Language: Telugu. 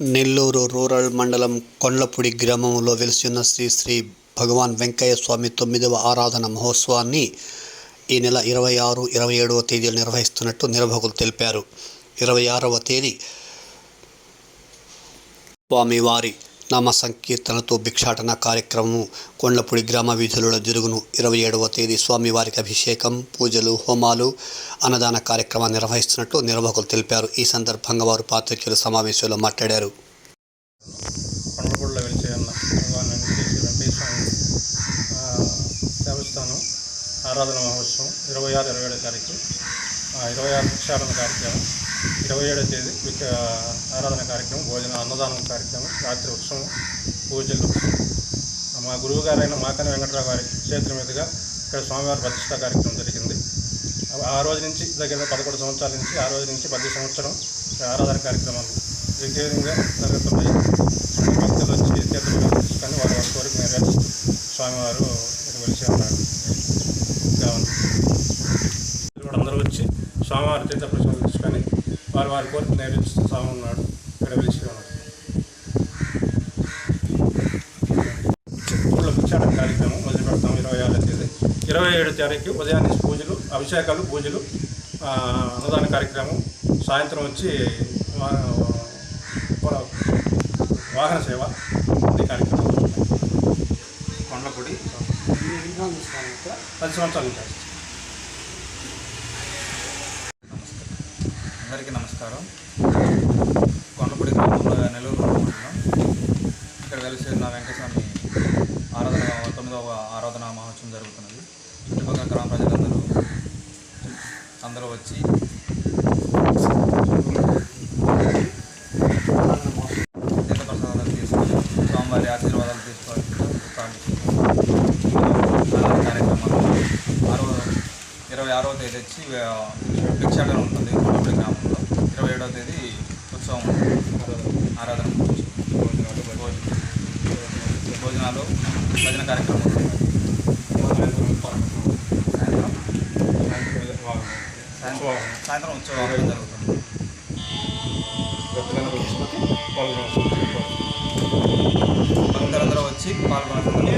నెల్లూరు రూరల్ మండలం కొండ్లపూడి గ్రామంలో వెలిసిన శ్రీ శ్రీ భగవాన్ వెంకయ్య స్వామి తొమ్మిదవ ఆరాధన మహోత్సవాన్ని ఈ నెల ఇరవై ఆరు ఇరవై ఏడవ తేదీలు నిర్వహిస్తున్నట్టు నిర్వాహకులు తెలిపారు. ఇరవై ఆరవ తేదీ స్వామివారి నామ సంకీర్తనతో భిక్షాటన కార్యక్రమం కొండ్లపూడి గ్రామ వీధులలో జరుగును. ఇరవై ఏడవ తేదీ స్వామివారికి అభిషేకం పూజలు హోమాలు అన్నదాన కార్యక్రమాన్ని నిర్వహిస్తున్నట్లు నిర్వాహకులు తెలిపారు. ఈ సందర్భంగా వారు పాత్రికేయులు సమావేశంలో మాట్లాడారు. దేవస్థానం ఆరాధన మహోత్సవం ఇరవై ఆరు ఇరవై ఏడో తారీఖు ఇరవై ఆరు భిక్షాటన కార్యక్రమం. ఇరవై ఏడో తేదీ విక ఆరాధన కార్యక్రమం భోజన అన్నదానం కార్యక్రమం రాత్రి ఉత్సవం పూజలు. మా గురువు గారైన మాకని వెంకటరావు గారి చేతుల మీదుగా ఇక్కడ స్వామివారి ప్రతిష్ట కార్యక్రమం జరిగింది. ఆ- రోజు నుంచి దగ్గర పదకొండు సంవత్సరాల నుంచి ఆ రోజు నుంచి ప్రతి సంవత్సరం ఆరాధన కార్యక్రమాలు విజయంగా జరుగుతున్నాయి భక్తులు వచ్చి తీసుకొని వారి వారి కోరిక నెరవేర్చి స్వామివారు వెలిసి ఉన్నారు. అందరూ వచ్చి స్వామివారి తీర్థ ప్రసాదం వారు వారి కోరిక నెరవేర్చి ఉన్నాడు ఇక్కడ ఉన్నాడు ఊళ్ళో కార్యక్రమం మొదలు పెడతాం ఇరవై ఆరో తేదీ. ఇరవై ఏడు తారీఖు ఉదయాన్నే పూజలు అభిషేకాలు పూజలు అన్నదాన కార్యక్రమం. సాయంత్రం వచ్చి వాహన సేవ ఈ కార్యక్రమం. కొండపూడి. పది సంవత్సరాలు నుంచి చేస్తాం. అందరికీ నమస్కారం. కొండపూడి గ్రామంలో నెల్లూరు మండలం ఇక్కడ కలిసి నా వెంకటస్వామి ఆరాధన తొమ్మిదవ ఆరాధన మహోత్సవం జరుగుతున్నది. చుట్టుపక్కల గ్రామ ప్రజలందరూ అందరూ వచ్చి తీర్థప్రసాదాలు తీసుకొని స్వామివారి ఆశీర్వాదాలు తీసుకోవాలి కార్యక్రమాలు ఆరో ఇరవై ఆరవ తేదీ వచ్చి భిక్షాటన ఉంటుంది. కొండపల్లి గ్రామంలో ఇరవై ఏడవ తేదీ ఉత్సవం ఆరాధన భోజనాలు భోజనాలు భజన కార్యక్రమం. సాయంత్రం సాయంత్రం సాయంత్రం ఉత్సవం జరుగుతుంది భక్తులందరూ వచ్చి పాల్గొనాలని